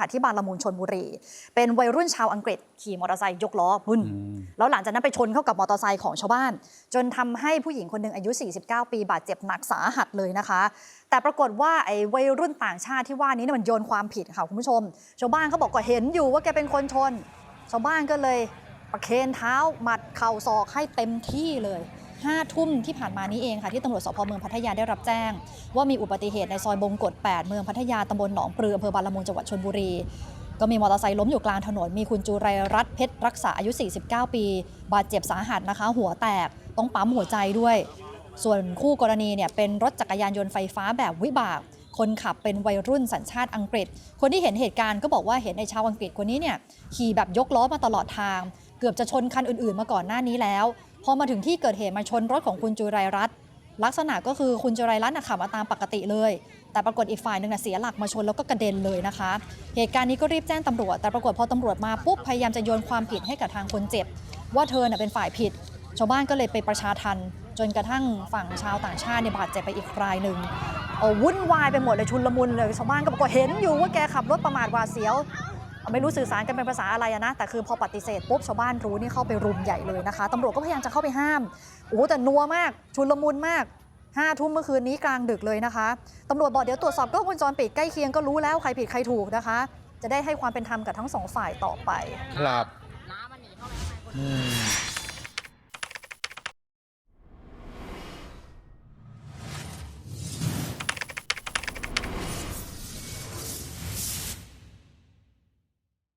ค่ะที่บางละมุงชนบุรี เป็นวัยรุ่นชาวอังกฤษขี่มอเตอร์ไซค์ยกล้อบึ้นแล้วหลังจากนั้นไปชนเข้ากับมอเตอร์ไซค์ของชาวบ้าน จนทำให้ผู้หญิงคนหนึ่งอายุ 49 ปีบาดเจ็บหนักสาหัสเลยนะคะ แต่ปรากฏว่าไอ้วัยรุ่นต่างชาติที่ว่านี้เนี่ยมันโยนความผิดค่ะคุณผู้ชม ชาวบ้านเขาบอกก็เห็นอยู่ว่าแกเป็นคนชน ชาวบ้านก็เลยประเคนเท้าหมัดเข่าศอกให้เต็มที่เลย ห้าทุ่มที่ผ่านมานี้เองค่ะที่ตำรวจสพเมืองพัทยาได้รับแจ้ง ว่ามีอุบัติเหตุในซอยบงกฎ 8 เมืองพัทยาตำบลหนองปลืออำเภอบางละมุงจังหวัดชลบุรี ก็มีมอเตอร์ไซค์ล้มอยู่กลางถนน มีคุณจุไรรัตน์เพชรรักษาอายุ 49 ปี บาดเจ็บสาหัสนะคะ หัวแตกต้องปั๊มหัวใจด้วย ส่วนคู่กรณีเนี่ยเป็นรถจักรยานยนต์ไฟฟ้าแบบวิบากคนขับเป็นวัยรุ่นสัญชาติอังกฤษ คนที่เห็นเหตุการณ์ก็บอกว่าเห็นในชาวอังกฤษคนนี้เนี่ยขี่แบบยกล้อมาตลอดทาง เกือบจะชนคันอื่นๆ มาก่อนหน้านี้แล้วพอมาถึงที่เกิดเหตุมาชนรถของคุณจุไรรัตน์ลักษณะก็คือคุณจุไรรัตน์ขับมาตามปกติเลย แต่ปรากฏอีกฝ่ายหนึ่งน่ะเสียหลักมาชนแล้วก็กระเด็นเลยนะคะ เหตุการณ์นี้ก็รีบแจ้งตำรวจ แต่ปรากฏพอตำรวจมาปุ๊บพยายามจะโยนความผิดให้กับทางคนเจ็บ ว่าเธอน่ะเป็นฝ่ายผิด ชาวบ้านก็เลยไปประชาทันจนกระทั่งฝั่งชาวต่างชาติเนี่ยบาดเจ็บไปอีกรายหนึ่งเอาวุ่นวายไปหมดเลยชุนลมุนเลยชาวบ้านก็บอกว่าเห็นอยู่ว่าแกขับรถประมาทหวาดเสียว ไม่รู้สื่อสารกันเป็นภาษาอะไรอะนะ แต่คือพอปฏิเสธปุ๊บชาวบ้านรู้นี่เข้าไปรุมใหญ่เลยนะคะตำรวจก็พยายามจะเข้าไปห้ามโอ้โหแต่นัวมากชุนลมุนมากห้าทุ่มเมื่อคืนนี้กลางดึกเลยนะคะตำรวจบอกเดี๋ยวตรวจสอบกล้องวงจรปิดใกล้เคียงก็รู้แล้วใครผิดใครถูกนะคะ จะได้ให้ความเป็นธรรมกับทั้งสองฝ่ายต่อไป ครับอืม